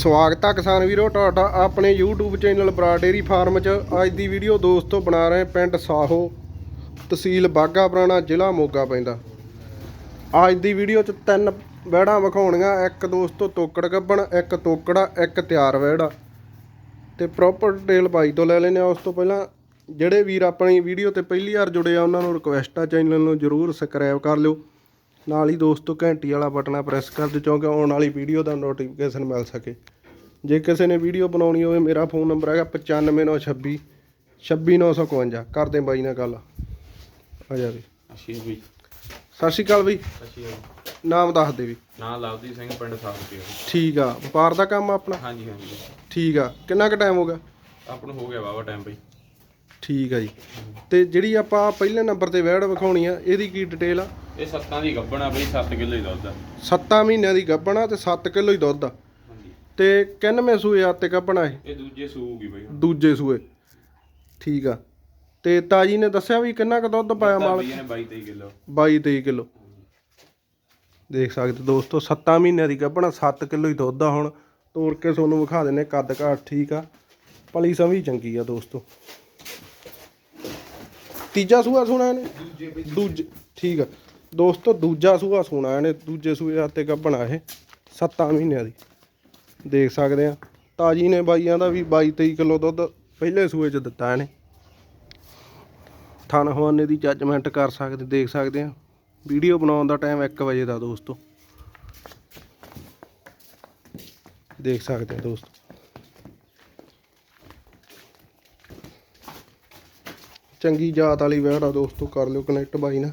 ਸਵਾਗਤ ਹੈ ਕਿਸਾਨ ਵੀਰੋ ਤੁਹਾਡਾ ਆਪਣੇ YouTube ਚੈਨਲ ਬਰਾ ਡੇਰੀ ਫਾਰਮ 'ਚ। ਅੱਜ ਦੀ ਵੀਡੀਓ ਦੋਸਤੋ ਬਣਾ ਰਹੇ ਪਿੰਡ ਸਾਹੋ, ਤਹਿਸੀਲ ਬਾਗਾ ਪੁਰਾਣਾ, ਜ਼ਿਲ੍ਹਾ ਮੋਗਾ ਪੈਂਦਾ। ਅੱਜ ਦੀ ਵੀਡੀਓ 'ਚ ਤਿੰਨ ਵਹਿੜਾਂ ਵਿਖਾਉਣੀਆਂ, ਇੱਕ ਦੋਸਤੋ ਤੋਕੜ ਗੱਬਣ, ਇੱਕ ਤੋਕੜਾ, ਇੱਕ ਤਿਆਰ ਵਹਿੜਾ। ਤੇ ਪ੍ਰੋਪਰ ਡਿਟੇਲ ਬਾਈ ਤੋਂ ਲੈ ਲੈਨੇ ਆ ਉਸ ਤੋਂ ਪਹਿਲਾਂ ਜਿਹੜੇ ਵੀਰ ਆਪਣੀ ਵੀਡੀਓ ਤੇ ਪਹਿਲੀ ਵਾਰ ਜੁੜੇ ਆ, ਉਹਨਾਂ ਨੂੰ ਰਿਕੁਐਸਟ ਆ, ਚੈਨਲ ਨੂੰ ਜਰੂਰ ਸਬਸਕ੍ਰਾਈਬ ਕਰ ਲਿਓ। ਨਾਲ ਹੀ ਦੋਸਤੋ ਘੰਟੀ ਵਾਲਾ ਬਟਨ ਆ ਪ੍ਰੈਸ ਕਰ ਦਿਓ ਕਿਉਂਕਿ ਆਉਣ ਵਾਲੀ ਵੀਡੀਓ ਦਾ ਨੋਟੀਫਿਕੇਸ਼ਨ ਮਿਲ ਸਕੇ। ਜੇ ਕਿਸੇ ਨੇ ਵੀਡੀਓ ਬਣਾਉਣੀ ਹੋਵੇ ਮੇਰਾ ਫੋਨ ਨੰਬਰ ਹੈਗਾ 95926 26951 ਕਰਦੇ ਬਾਈ ਨਾਲ ਗੱਲ। ਆ ਜਾ ਵੀ। ਅੱਛੀ ਬਈ। ਸਤਿ ਸ਼੍ਰੀ ਅਕਾਲ ਬਈ। ਅੱਛੀ ਨਾਮ ਦੱਸ ਦੇ ਵੀ। ਨਾਂ ਲਵਦੀ ਸਿੰਘ ਪਿੰਡ ਸਾਫਪੀ ਠੀਕ ਆ। ਵਪਾਰ ਦਾ ਕੰਮ ਆ ਆਪਣਾ? ਹਾਂਜੀ ਹਾਂਜੀ। ਠੀਕ ਆ। ਕਿੰਨਾ ਕੁ ਟਾਈਮ ਹੋ ਗਿਆ? ਆਪ ਨੂੰ ਹੋ ਗਿਆ ਵਾਵਾ ਟਾਈਮ ਬਈ। ਠੀਕ ਆ ਜੀ। ਤੇ ਜਿਹੜੀ ਆਪਾਂ ਪਹਿਲੇ ਨੰਬਰ ਤੇ ਵੈੜ ਵਿਖਾਉਣੀ ਆ ਇਹਦੀ ਕੀ ਡਿਟੇਲ ਆ? ਇਹ ਸੱਤਾਂ ਦੀ ਗੱਬਣਾ ਬਈ 7 ਕਿਲੋ ਹੀ ਦੁੱਧ ਆ। 7 ਮਹੀਨਿਆਂ ਦੀ ਗੱਭਣਾ ਤੇ 7 ਕਿਲੋ ਹੀ ਦੁੱਧ ਆ। ਹਾਂਜੀ। ਤੇ ਕਿੰਨਵੇਂ ਸੂਏ ਆ ਤੇ ਗੱਭਣਾ ਇਹ? ਇਹ ਦੂਜੇ ਸੂਗੀ ਬਈ। ਹੁਣ ਦੂਜੇ ਸੂਏ। ਠੀਕ ਆ। ਤੇ ਤਾਜੀ ਨੇ ਦੱਸਿਆ ਵੀ ਕਿੰਨਾ ਕੁ ਦੁੱਧ ਪਾਇਆ ਤਾਂ ਮਾਲ ਬਈ ਇਹਨੇ 22 23 ਕਿਲੋ। 22 23 ਕਿਲੋ। ਦੇਖ ਸਕਦੇ ਦੋਸਤੋ 7 ਮਹੀਨਿਆਂ ਦੀ ਗੱਭਣਾ 7 ਕਿਲੋ ਹੀ ਦੁੱਧ ਆ ਹੁਣ। ਤੋੜ ਕੇ ਤੁਹਾਨੂੰ ਵਿਖਾ ਦਿੰਨੇ ਕੱਦ ਘਾਟ ਠੀਕ ਆ? ਪਲੀ ਸਮੀ ਚੰਗੀ ਆ ਦੋਸਤੋ। ਤੀਜਾ ਸੂਆ ਸੁਣਾ ਇਹਨੇ? ਦੂਜੇ ਠੀਕ ਆ। ਦੋਸਤੋ, ਦੂਜਾ ਸੂਆ ਸੁਣਾ ਇਹਨੇ, ਦੂਜੇ ਸੂਏ ਆ ਗੱਭਣਾ ਇਹ 7 ਮਹੀਨਿਆਂ ਦੀ। ਦੇਖ ਸਕਦੇ ਆ ਤਾਜੀ ਨੇ ਬਾਈਆਂ ਦਾ ਵੀ 22 23 ਕਿਲੋ ਦੁੱਧ ਪਹਿਲੇ ਸੂਏ ਚ ਦਿੱਤਾ ਇਹਨੇ। ਥਣ ਹਵਾਨੇ ਦੀ ਜੱਜਮੈਂਟ ਕਰ ਸਕਦੇ, ਦੇਖ ਸਕਦੇ ਆ ਵੀਡੀਓ ਬਣਾਉਣ ਦਾ ਟਾਈਮ 1 ਵਜੇ ਦਾ ਦੋਸਤੋ। ਦੇਖ ਸਕਦੇ ਆ ਦੋਸਤੋ। ਚੰਗੀ ਜਾਤ ਵਾਲੀ ਵਹਿੜ ਆ ਦੋਸਤੋ, ਕਰ ਲਿਓ ਕਨੈਕਟ ਬਾਈ ਨਾਲ।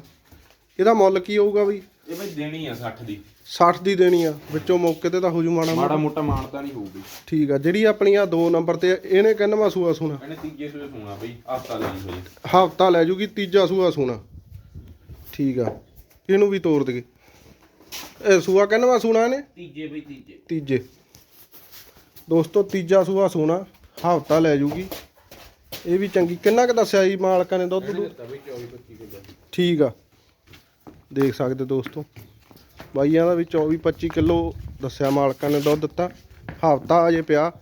ਇਹਦਾ ਮੁੱਲ ਕੀ ਹੋਊਗਾ ਬਈ? ਇਹ ਬਈ ਦੇਣੀ ਆ 60 ਦੀ। 60 ਦੀ ਦੇਣੀ ਆ। ਵਿੱਚੋਂ ਮੌਕੇ ਤੇ ਤਾਂ ਹੋ ਜੂ ਮਾੜਾ ਮਾੜਾ ਮੋਟਾ ਮਾਨਤਾ ਨਹੀਂ ਹੋਊਗੀ। ਠੀਕ ਆ ਜਿਹੜੀ ਆਪਣੀਆਂ ਦੋ ਨੰਬਰ ਤੇ ਆ, ਇਹਨੇ ਕਿੰਨਵਾ ਸੂਆ ਸੁਣਾ? ਇਹਨੇ ਤੀਜੇ ਸੂਏ ਸੋਣਾ ਬਈ ਹਫਤਾ ਲਈ ਹੋਈ। ਹਫਤਾ ਲੈ ਜੂਗੀ ਤੀਜਾ ਸੂਆ ਸੂਣਾ। ਠੀਕ ਆ ਇਹਨੂੰ ਵੀ ਤੋੜ ਦਗੇ ਇਹ ਸੂਆ ਕਿੰਨਵਾ ਸੂਣਾ ਇਹਨੇ? ਤੀਜੇ ਬਈ ਤੀਜੇ। ਤੀਜੇ। ਦੋਸਤੋ ਤੀਜਾ ਸੂਆ ਸੂਣਾ ਹਫਤਾ ਲੈ ਜੂਗੀ। ਇਹ ਵੀ ਚੰਗੀ। ਕਿੰਨਾ ਕੁ ਦੱਸਿਆ ਜੀ ਮਾਲਕਾਂ ਨੇ ਦੁੱਧ ਇਹਨੇ ਦੁੱਧ? ਦਿੱਤਾ ਬਈ 24 25 ਕਿਲੋ। ਠੀਕ ਆ। ਦੇਖ ਸਕਦੇ ਦੋਸਤੋ। ਬਾਈਆਂ ਦਾ ਵੀ 24 25 ਕਿਲੋ ਦੱਸਿਆ ਮਾਲਕਾਂ ਨੇ ਦੁੱਧ ਦਿੱਤਾ। ਹਫਤਾ ਅਜੇ ਪਿਆ।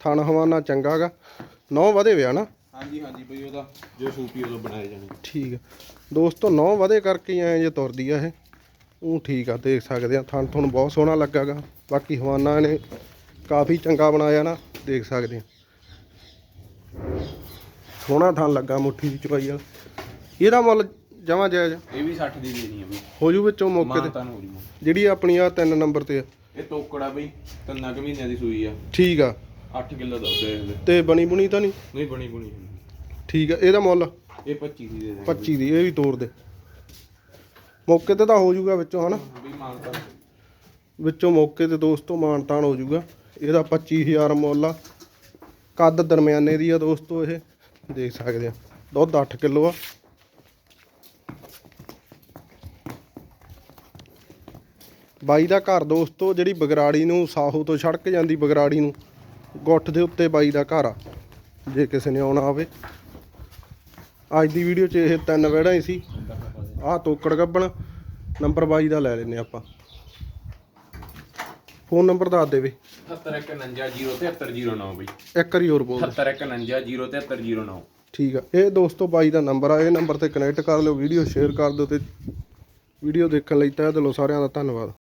ਥਣ ਹਵਾਨਾ ਚੰਗਾਗਾ ਨੌ ਵਧੇ ਵਿਆ ਨਾ। ਹਾਂਜੀ ਹਾਂਜੀ ਬਈ ਉਹਦਾ ਜੋ ਸੂਪੀ ਉਦੋਂ ਬਣਾਏ ਜਾਣੇ। ਠੀਕ ਆ। ਦੋਸਤੋ ਨੌ ਵਧੇ ਕਰਕੇ ਐ ਜੇ ਤੁਰਦੀ ਆ ਇਹ। ਉਹ ਠੀਕ ਆ ਦੇਖ ਸਕਦੇ ਆ। ਥਣ ਤੁਹਾਨੂੰ ਬਹੁਤ ਸੋਹਣਾ ਲੱਗਾਗਾ ਬਾਕੀ ਹਵਾਨਾ ਨੇ ਕਾਫੀ ਚੰਗਾ ਬਣਾਇਆ ਨਾ ਦੇਖ ਸਕਦੇ ਆ। ਸੋਹਣਾ ਥਣ ਲੱਗਾ ਮੁੱਠੀ ਦੀ ਚਵਾਈ ਵਾਲਾ। ਇਹਦਾ ਮੁੱਲ ਜਮਾ ਜਾਇਜ਼। ਇਹ ਵੀ 60 ਦੀ ਦੇਣੀ ਆ ਬਈ। ਹੋ ਜੂ ਵਿੱਚੋਂ ਮੌਕੇ ਤੇ। ਮਾਨਤਾ ਨੂੰ ਹੋ ਜੂ ਜਿਹੜੀ ਆਪਣੀ ਆ ਤਿੰਨ ਨੰਬਰ ਤੇ ਆ। ਇਹ ਤੋਕੜਾ ਬਈ ਤਿੰਨਾਂ ਕੁ ਮਹੀਨਿਆਂ ਦੀ ਸੂਈ ਆ। ਠੀਕ ਆ। 8 ਕਿਲੋ ਦੁੱਧ ਇਹਦੇ। ਤੇ ਬਣੀ ਬੁਣੀ ਤਾਂ ਨਹੀਂ? ਨਹੀਂ ਬਣੀ ਬਣੀ। ਠੀਕ ਆ ਇਹਦਾ ਮੁੱਲ? ਇਹ 25 ਦੀ ਦੇ ਦੇ। 25 ਦੀ ਇਹ ਵੀ ਤੋੜ ਦੇ। ਮੌਕੇ ਤੇ ਤਾਂ ਹੋ ਜੂਗਾ ਵਿੱਚੋਂ ਹਨਾ? ਬਈ ਮਾਨਤਾ। ਵਿੱਚੋਂ ਮੌਕੇ ਤੇ ਦੋਸਤੋ ਮਾਨਤਾਨ ਹੋ ਜੂਗਾ। ਇਹਦਾ 25000 ਮੁੱਲ ਆ। ਕੱਦ ਦਰਮਿਆਨੇ ਦੀ ਆ ਦੋਸਤੋ ਇਹ। ਦੇਖ ਸਕਦੇ ਆ। ਦੁੱਧ 8 ਕਿਲੋ ਆ। ਬਾਈ ਦਾ ਘਰ ਦੋਸਤੋ ਜਿਹੜੀ ਬਗਰਾੜੀ ਨੂੰ ਸਾਹੋ ਤੋਂ ਸੜਕ ਜਾਂਦੀ ਬਗਰਾੜੀ ਨੂੰ ਗੁੱਠ ਦੇ ਉੱਤੇ ਬਾਈ ਦਾ ਘਰ ਆ ਜੇ ਕਿਸੇ ਨੇ ਆਉਣਾ ਹੋਵੇ। ਅੱਜ ਦੀ ਵੀਡੀਓ 'ਚ ਇਹ ਤਿੰਨ ਵਹਿੜਾਂ ਹੀ ਸੀ। ਆਹ ਤੋਕੜ ਗੱਬਣ ਨੰਬਰ ਬਾਈ ਦਾ ਲੈ ਲੈਨੇ ਆਪਾਂ। ਫੋਨ ਨੰਬਰ ਦੱਸ ਦੇਵੇ। 7149073009 ਬਈ। ਇੱਕ ਵਾਰੀ ਹੋਰ ਬੋਲ 7149073009 ਠੀਕ ਆ ਇਹ ਦੋਸਤੋ ਬਾਈ ਦਾ ਨੰਬਰ ਆ ਇਹ ਨੰਬਰ ਤੇ ਕਨੈਕਟ ਕਰ ਲਿਓ ਵੀਡੀਓ ਸ਼ੇਅਰ ਕਰ ਦਿਓ ਤੇ ਵੀਡੀਓ ਦੇਖਣ ਲਈ ਤਹਿ ਦਿਲੋਂ ਸਾਰਿਆਂ ਦਾ ਧੰਨਵਾਦ।